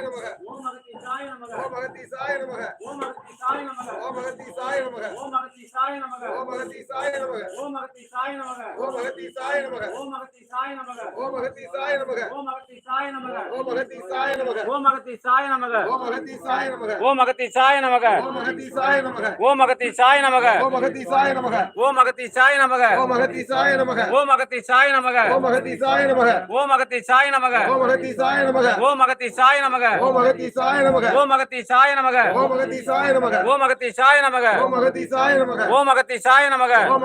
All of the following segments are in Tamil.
நமக ஓம் அகத்தீசாய நமக. ஓம் அகத்தீசாய நமக. ஓம் அகத்தீசாய நமக. ஓம் அகத்தீசாய நமக. ஓம் அகத்தீசாய நமக ஓம் அகத்தீசாய நமக ஓம் நமக ஓம் அகத்தீசாய நமக ஓம் நமக ஓம் அகத்தீசாய நமக ஓம் நமக ஓம் அகத்தீசாய நமக ஓம் நமக ஓம் அகத்தீசாய நமக ஓம் அகத்தீசாய நமக ஓம் அகத்தீசாய நமக ஓம் அகத்தீசாய நமக ஓம் அகத்தீசாய நமக ஓம் அகத்தீசாய நமக ஓம் அகத்தீசாய நமக ஓம் அகத்தீசாய நமக ஓம் அகத்தீசாய நமக ஓம் அகத்தீசாய நமக ஓம் அகத்தீசாய நமக ஓம் அகத்தீசாய நமக ஓம் அகத்தீசாய நமக ஓம் அகத்தீசாய நமக ஓம் அகத்தீசாய நமக ஓம் அகத்தீசாய நமக ஓம் அகத்தீசாய நமக ஓம் அகத்தீசாய நமக ஓம் அகத்தீசாய நமக ஓம்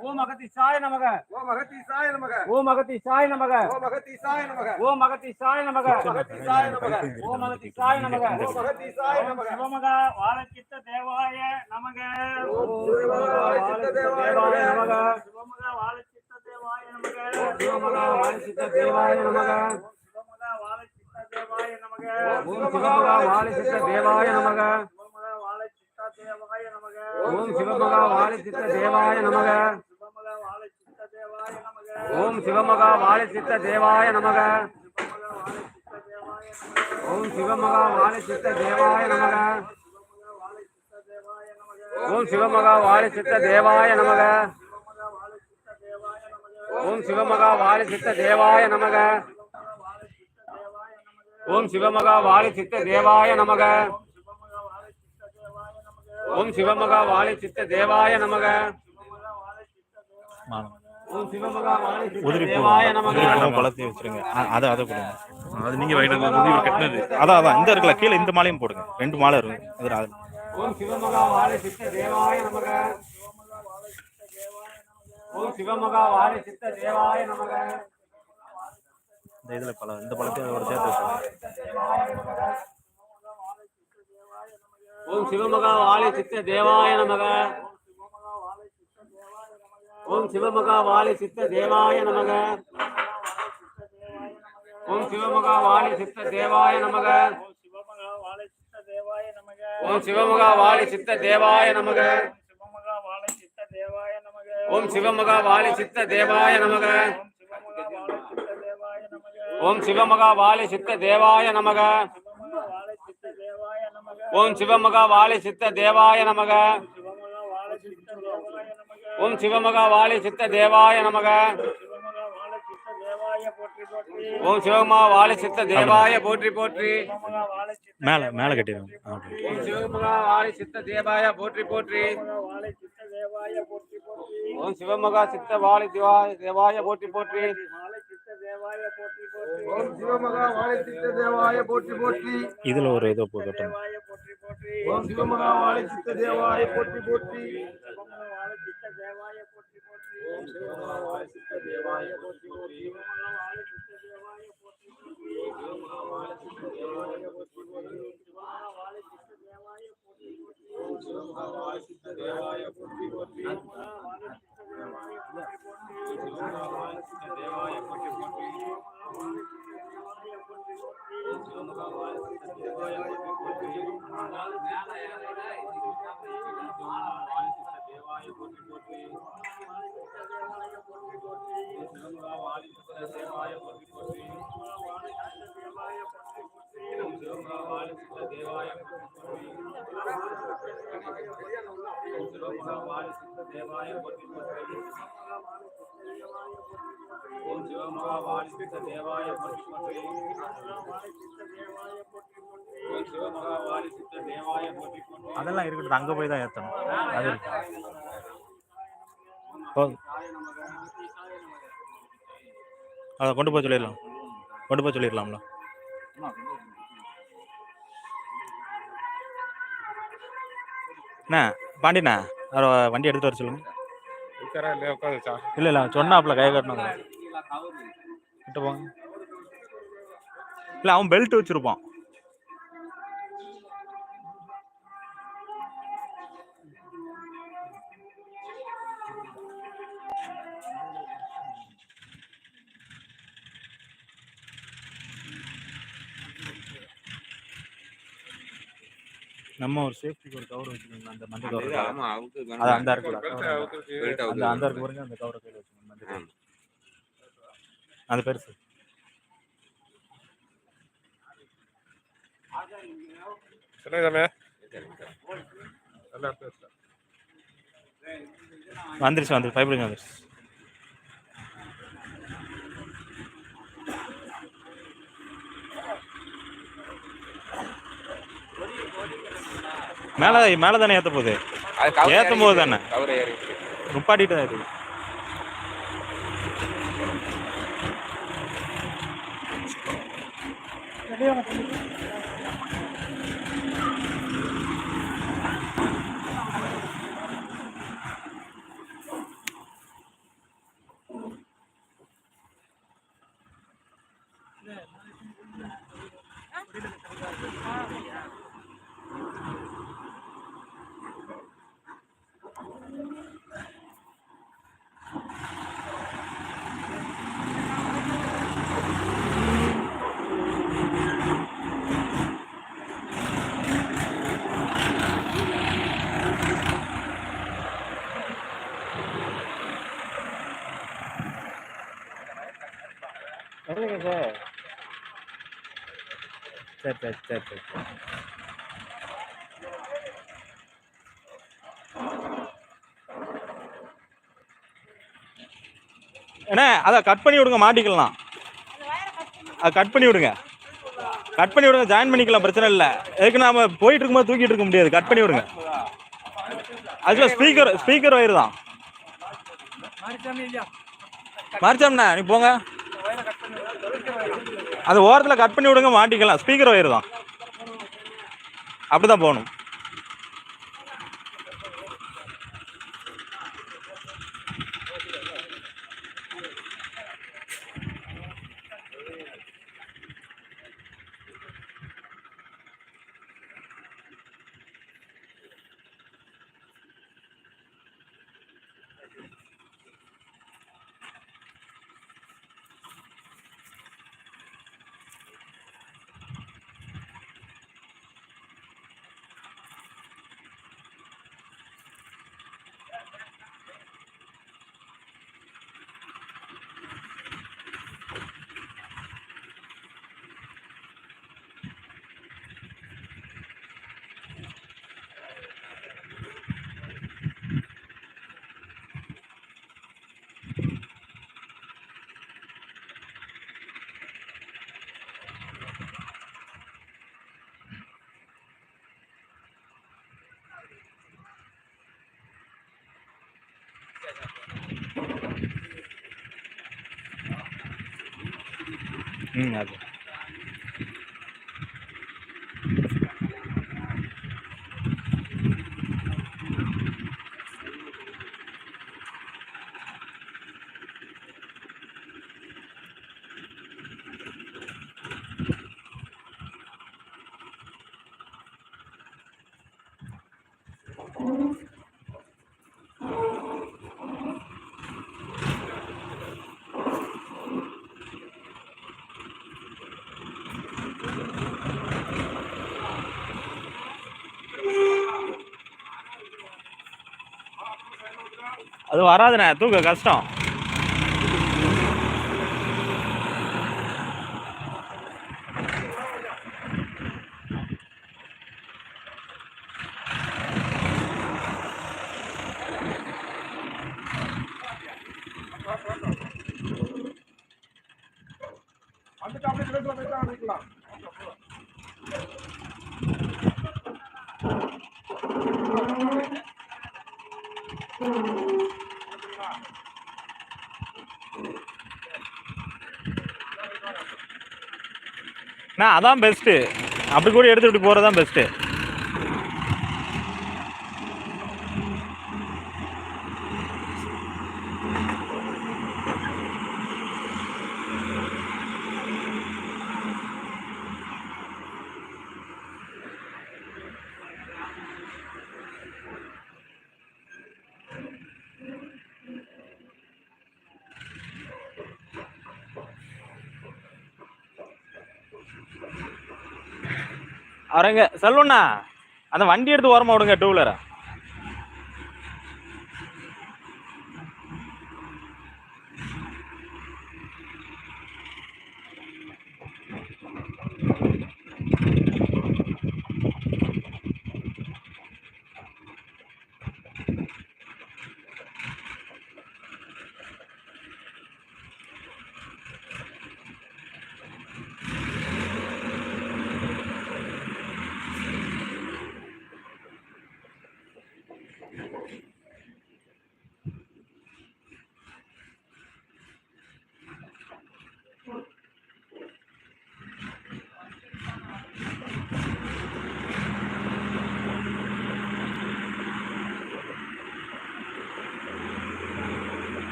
ஓம் அகத்தீசாய நமக. ஓம் அகத்தீசாய நமக. ஓம் அகத்தீசாய நமக. ஓம் அகத்தீசாய நமக. ஓம் அகத்தீசாய நமக அகத்தீசாய நமக. ஓம் அகத்தீசாய நமக. ஓம் அகத்தீசாய நமக. சிவமக வாழச்சித்த தேவாய நமக. ஓம் தேவாய நமக. சிவமக வாழச்சித்த தேவாய நமக. சிவமக வாழச்சித்த தேவாய நமக. சிவமக வாழச்சித்த தேவாய நமக. ஓம் சிவமக வாழச்சித்த தேவாய நமக. வாழச்சித்த ஓம் சிவமக வாழச்சித்த தேவாய நமக. வாழச்சித்த ஓம் சிவமக வாழச்சித்த தேவாய நமக. ஓம் சிவமக வாழச்சித்த தேவாய நமக. ஓம் சிவமகா வாழி சித்த தேவாய நமக. ஓம் சிவமகா வாழி சித்த தேவாய நமக. ஓம் சிவமகா வாழி சித்த தேவாய நமக. ஓம் சிவமகா வாழி சித்த தேவாய நமக. ஓம் சிவமகா வாழி உதிரி தேவாய நமக. வச்சிருங்க. அதை அதை கொடுங்க. அது நீங்க வாங்கிட்டு கட்டினது. அதான் அதான். இந்த இருக்குல்ல கீழே இந்த மாலையும் போடுங்க. ரெண்டு மாலை இருக்கு இது அது. ஓம் சிவமகா வாழி சித்த தேவாய நமக. ஓம் சிவமகா வாழி சித்த தேவாய நமக. இந்த இதுல பல இந்த பழத்தையும் அதோட சேர்த்து ஓம் சிவமகா வாழை சித்த தேவாய நமக. ஓம் சிவமகா வாழை சித்த தேவாய நமக. ஓம் சிவமகா வாழை சித்த தேவாய நமக. ஓம் சிவமகா வாழை சித்த தேவாய நமக. ஓம் சிவமகா வாழை சித்த தேவாய நமக. ஓம் சிவமகா வாழை சித்த தேவாய நமக. ஓம் சிவமகா வாழி சித்த தேவாய நமக. ஓம் சிவமகா வாழி சித்த தேவாய நமக. ஓம் சிவமகா வாழி சித்த தேவாய போற்றி போற்றி. மேலே மேலே அப்படி. ஓம் சிவமகா வாழி சித்த தேவாய போற்றி போற்றி. ஓம் சிவமகா சித்த வாழி திவாய தேவாய போற்றி போற்றி. ஓம் சிவமகா வாழை சித்த தேவாய போற்றி போற்றி. இதுல ஒரு இதோ போ கட்டணும் ஓம் சிவமகா வாழை சித்த தேவாய போற்றி போற்றி. ஓம் சிவமகா வாழை சித்த தேவாய போற்றி போற்றி. தேவாய போற்றி போற்றி அதெல்லாம் இருக்கட்டும். அங்கே போய் தான் ஏற்றணும் அது இருக்கு அதை கொண்டு போய் சொல்லிடலாம். கொண்டு போய் சொல்லிடலாம்ல. அண்ணா பாண்டிண்ணா. வண்டி எடுத்து வர சொல்லுங்க. உட்காரா இல்லையா இல்லை இல்லை சொன்னாப்புல கை கட்டணும் கிட்ட போங்க. இல்லை அவன் பெல்ட் வச்சிருப்பான். நம்ம ஒரு சேஃப்டிக்கு ஒரு கவர் வச்சுக்கோங்க அந்த மஞ்சள் கவர் ஆமா அவுத்து அது அந்த பெல்ட் அந்த அந்த இருக்கு பாருங்க அந்த கவரை கையில் வச்சுக்கோங்க மஞ்சள். அது பெருசு. வந்துருச்சு வந்துருச்சு. பைப்பிங் வந்துருச்சு. மேலே மேலே தானே ஏற்ற போகுது ஏத்தும் போது தானே? நுப்பாட்டிட்டு தான் இருக்கு. சரி சரி சரி சரி சரி. அண்ணே அதை கட் பண்ணி விடுங்க மாட்டிக்கலாம். அதை கட் பண்ணி விடுங்க. கட் பண்ணி விடுங்க ஜாயின் பண்ணிக்கலாம் பிரச்சனை இல்லை. எதுக்கு நாம போயிட்டு இருக்கும்போது தூக்கிட்டு இருக்க முடியாது. கட் பண்ணி விடுங்க. ஆக்சுவலாக ஸ்பீக்கர் ஸ்பீக்கர் வயிறு தான். மறைச்சாம்ண்ணா நீ போங்க. அது ஓரத்தில் கட் பண்ணி விடுங்க மாட்டிக்கலாம். ஸ்பீக்கர் வயிறு தான். அப்படிதான் போகணும். ம் அது வராதுண்ணே தூக்க கஷ்டம். அந்த டாப்லெட் நான் அதான் பெஸ்ட்டு அப்படி கூட எடுத்துக்கிட்டு போகிறது தான் பெஸ்ட்டு அவரங்க செல்வண்ணா அந்த வண்டி எடுத்து ஓரமாக விடுங்க டூ வீலரை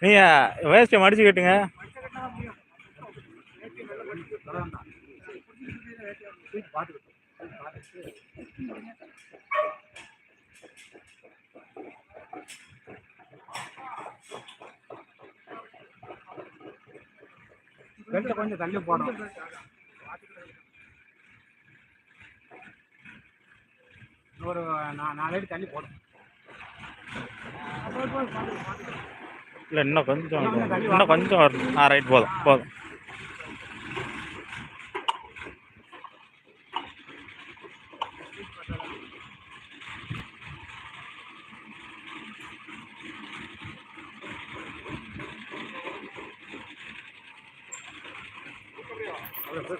நீங்கள் வேஸ்ட்டை மடிச்சு கட்டுங்க. கொஞ்சம் தள்ளி போடணும். ஒரு நா- நாலு அடி தள்ளி போடும் இல்லை இன்னும் கொஞ்சம் இன்னும் கொஞ்சம் வரணும். ஆ ரைட் போதும் போதும்.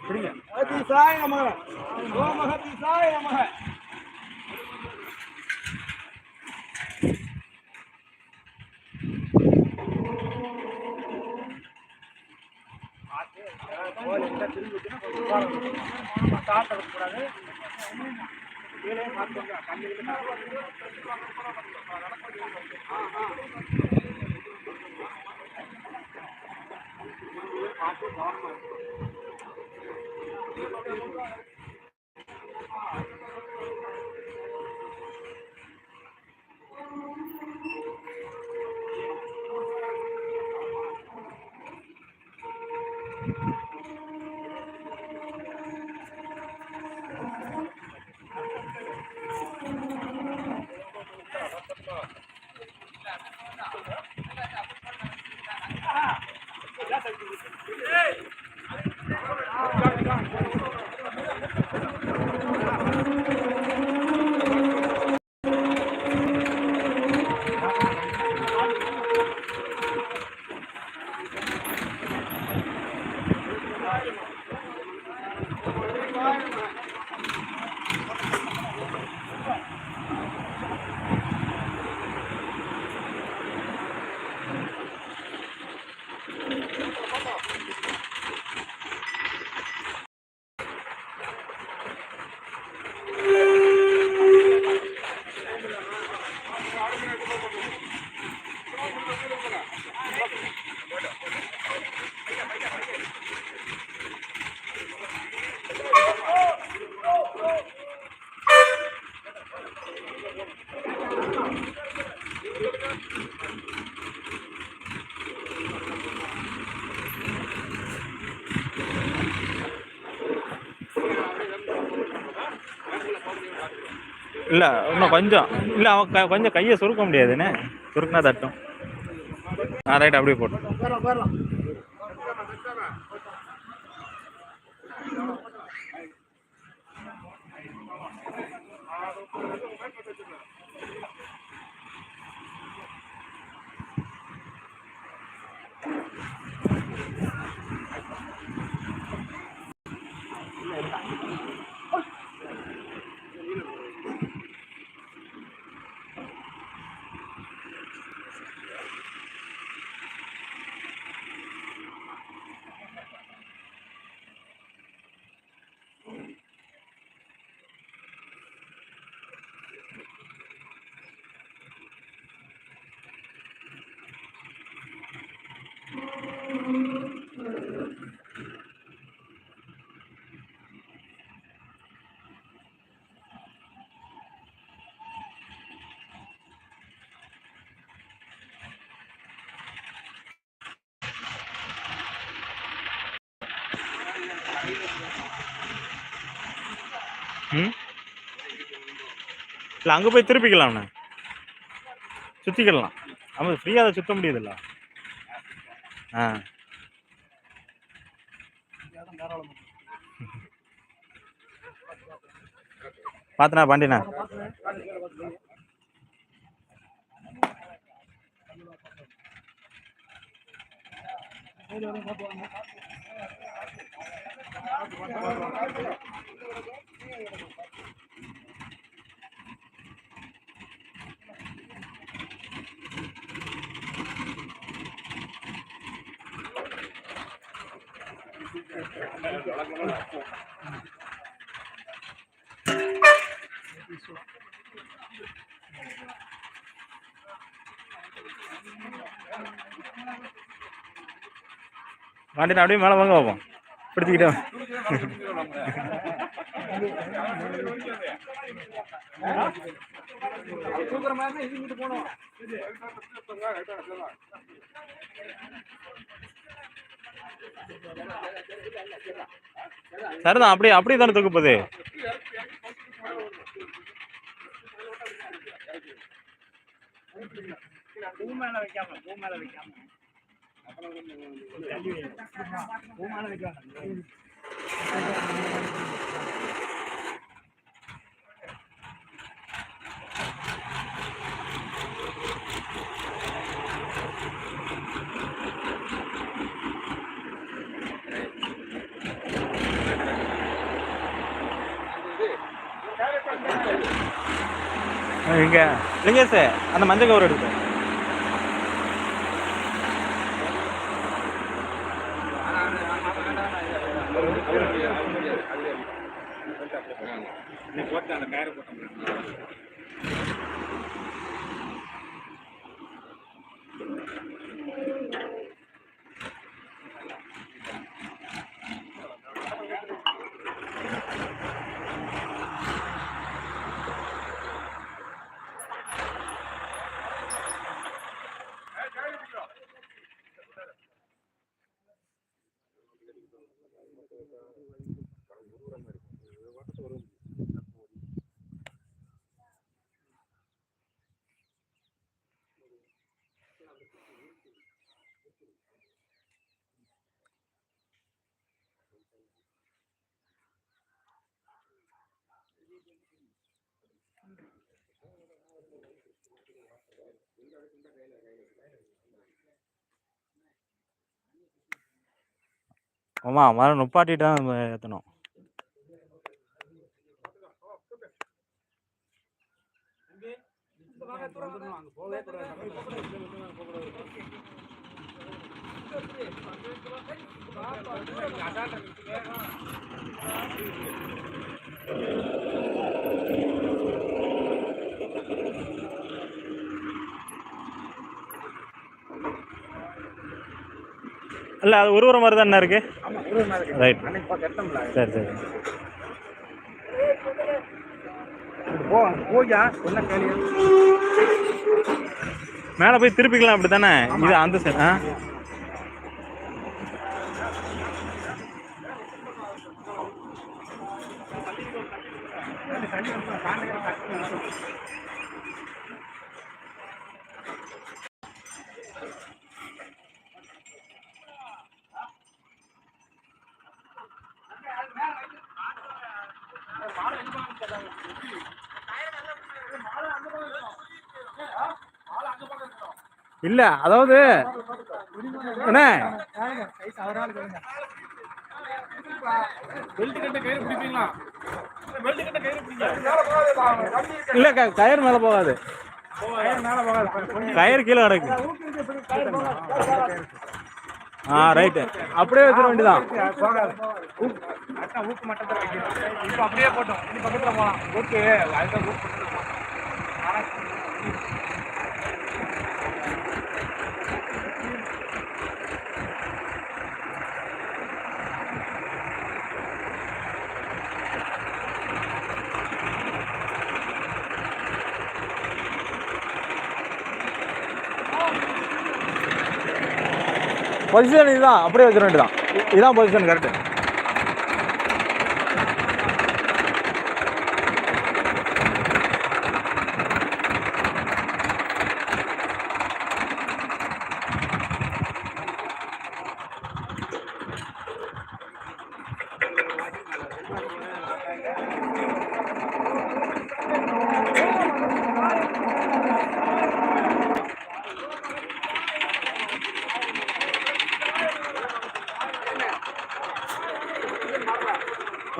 பிடிங்க ধর্ম இல்லை இன்னும் கொஞ்சம். இல்லை அவன் க- கொஞ்சம் கையை சுருக்க முடியாதுண்ணே சுருக்கினா தட்டும். ஆ ரைட் அப்படியே போட்டு. ம்? இல்லை அங்கே போய் திருப்பிக்கலாம்ண்ணே சுற்றிக்கிடலாம் ஆமாம் ஃப்ரீயாக அதை சுற்ற முடியுதுல்ல. ஆ. பார்த்தண்ணா பாண்டிண்ணா பாண்டியண்ணா அப்படியே மேலே வாங்க பார்ப்போம் பிடிச்சிக்கிட்டே. தூக்குற மாதிரி இங்கிட்டு போகணும். சரிதான் அப்படியே அப்படியே தானே தூக்க போகுது? பூ மேல வைக்காம பூ மேல வைக்காம. பூ மேல வைக்காம. இங்க. லிங்கேஷ் அந்த மஞ்சள் கவர் எடுத்து ஆமாம் மரம் நுப்பாட்டிட்டு தான் நம்ம ஏற்றணும் இல்லை அது உருவுற மாதிரி தான் இருக்கு? ஒரு ரைட் சரி சரி. மேலே போய் திருப்பிக்கலாம் அப்படி தானே இது அந்த சைடு ஆ? இல்ல அதாவது என்ன? கயிறு இல்ல கயிறு மேல போகாது. கயிறு கீழே கிடக்கு. ஆ ரைட்டு. அப்படியே வச்சிட வேண்டியதான் அப்படியே போட்டோம் பக்கத்துல போகலாம் பொசிஷன் இதுதான். அப்படியே வச்சிட வேண்டியதான் இதுதான் பொசிஷன் கரெக்ட்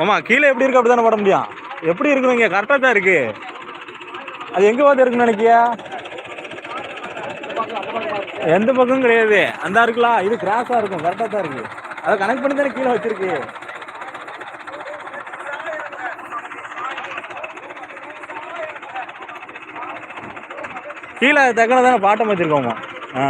ஆமா கீழே எப்படி இருக்கு அப்படி தானே போட முடியும். எப்படி இருக்கு கரெக்டாக தான் இருக்கு. அது எங்கே பார்த்து இருக்குன்னு நினைக்கியா எந்த பக்கமும் கிடையாது. அந்த இருக்கலாம் இது கிராஸாக இருக்கும் கரெக்டாக தான் இருக்கு. அதை கனெக்ட் பண்ணி தானே கீழே வச்சிருக்கு. கீழே தக்கன தானே பாட்டம் வச்சிருக்கோமா. ஆ.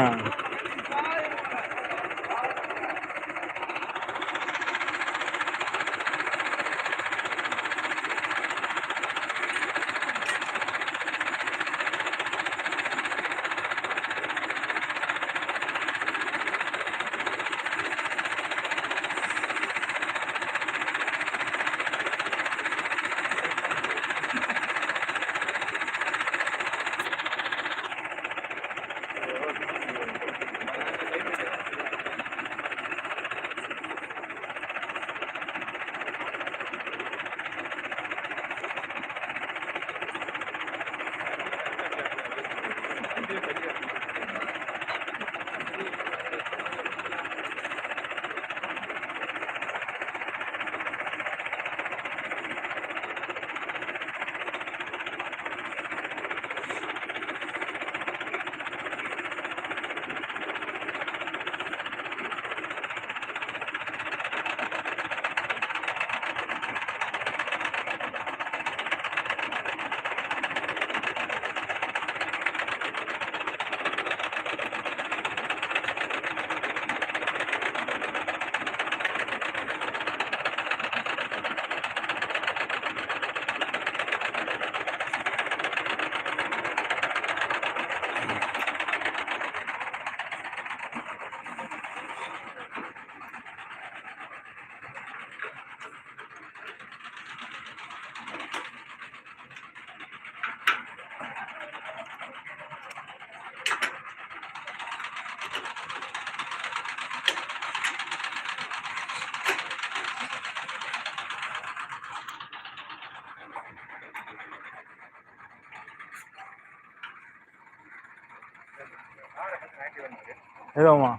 எதுவுமா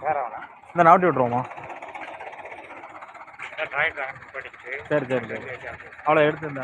இந்த நாட்டி விட்டுருவோமா? சரி சரி சரி. அவ்வளோ எடுத்து இந்த